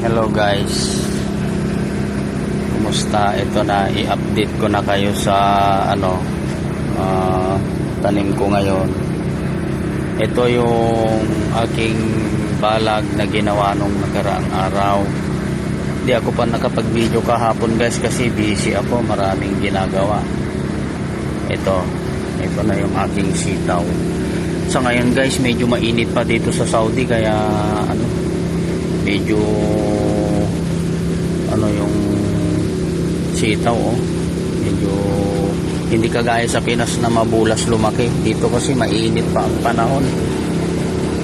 Hello guys. Kumusta? Ito na i-update ko na kayo sa ano ah, tanim ko ngayon. Ito yung aking balag na ginawa nung nakaraang araw. Hindi ako pa nakapag-video kahapon guys kasi busy ako, maraming ginagawa. Ito, ito na yung aking sitaw. Sa ngayon guys, medyo mainit pa dito sa Saudi kaya ano, medyo ano yung sitaw oh. Medyo hindi kagaya sa Pinas na mabulas lumaki. Dito kasi mainit pa ang panahon.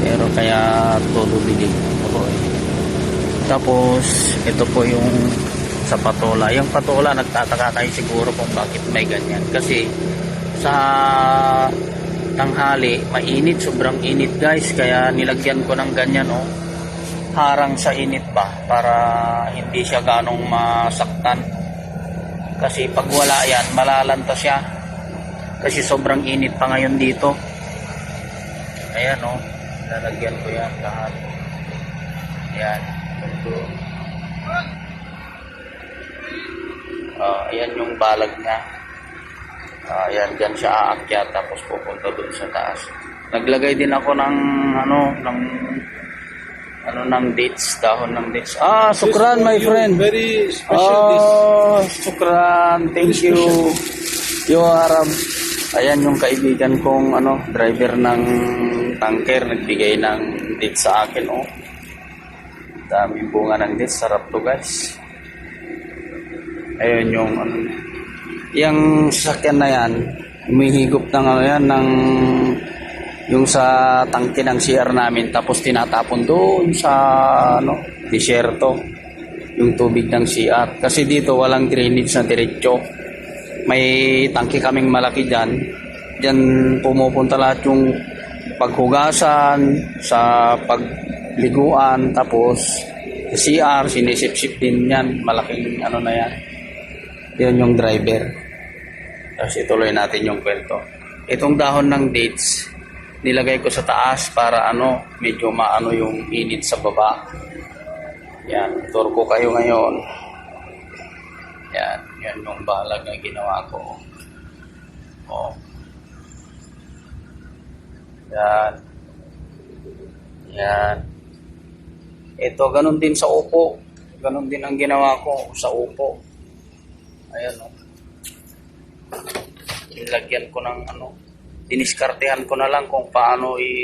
Pero kaya todo bilig ako eh. Tapos ito po yung sa patola. Yung patola nagtataka kayo siguro kung bakit may ganyan. Kasi sa tanghali, mainit, sobrang init guys. Kaya nilagyan ko ng ganyan oh. Harang sa init ba para hindi siya ganong masaktan. Kasi pag wala yan, malalanta siya. Kasi sobrang init pa ngayon dito. Ayan oh. Lalagyan ko yan lahat. Ayan. Ito. Ah, ayan yung balag niya. Ah, ayan, dyan siya aakyat tapos pupunta dun sa taas. Naglagay din ako ng ano, ng ano ng dates, dahon ng dates. Ah, sukran my friend. Very special dish. Oh, sukran. Thank you. Yo Arab. Ayan yung kaibigan kong ano, driver ng tanker nagbigay ng dates sa akin oh. Daming bunga ng dates, sarap to guys. Ayun yung ano, yung sasakyan na yan, umihigop ng ano yan, ng yung sa tangke ng CR namin tapos tinatapon doon sa ano, disyerto. Yung tubig ng CR kasi dito walang drainage na diretso. May tangke kaming malaki dyan. Dyan pumupunta lahat yung paghugasan sa pagliguan tapos CR sinisip-sip din yan. Malaking ano na yan. Yun yung driver. Tapos ituloy natin yung kwento. Itong dahon ng dates nilagay ko sa taas para ano medyo maano yung init sa baba. Yan tour ko kayo ngayon. Yan yan yung balag na ginawa ko. Oh. Yan. Yan. Ito ganun din sa upo. Ganun din ang ginawa ko sa upo. Ayan oh. Nilagyan ko ng ano diniskartehan ko na lang kung paano i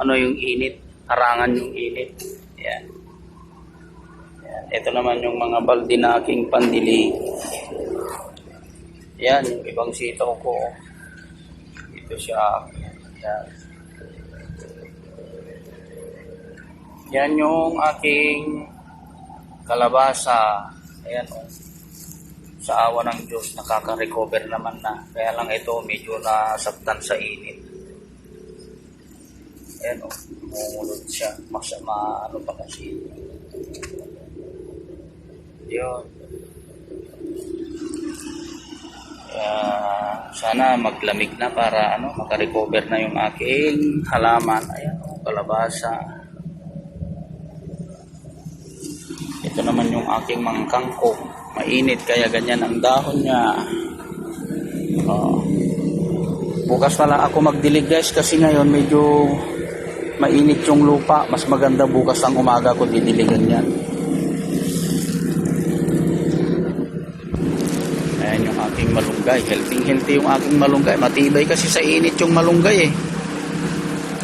ano yung init harangan yung init. Yan. Yan. Ito naman yung mga balde na aking pandili. Yan yung ibang sitaw ko. Ito siya. Yan. Yan yung aking kalabasa. Ayan oh sa awa ng Diyos, nakaka-recover naman na. Kaya lang ito, medyo nasaktan sa init. Ayan o, oh, mumulot siya. Mas, ma, ano pa kasi. Yun. Kaya, sana maglamig na para ano, makarecover na yung aking halaman. Ayan o, kalabasa. Ito naman yung aking mangkangkong mainit kaya ganyan ang dahon niya. Oh. bukas na lang ako magdilig guys kasi ngayon medyo mainit yung lupa. Mas maganda bukas ang umaga ko didiligan yan. Ayan yung aking malunggay. Healthy healthy yung aking malunggay. Matibay kasi sa init yung malunggay eh.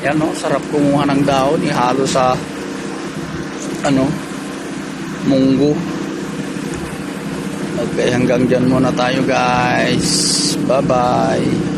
Yan no sarap kumuha ng dahon ihalo sa ano munggo Okay, hanggang dyan muna tayo guys. Bye-bye.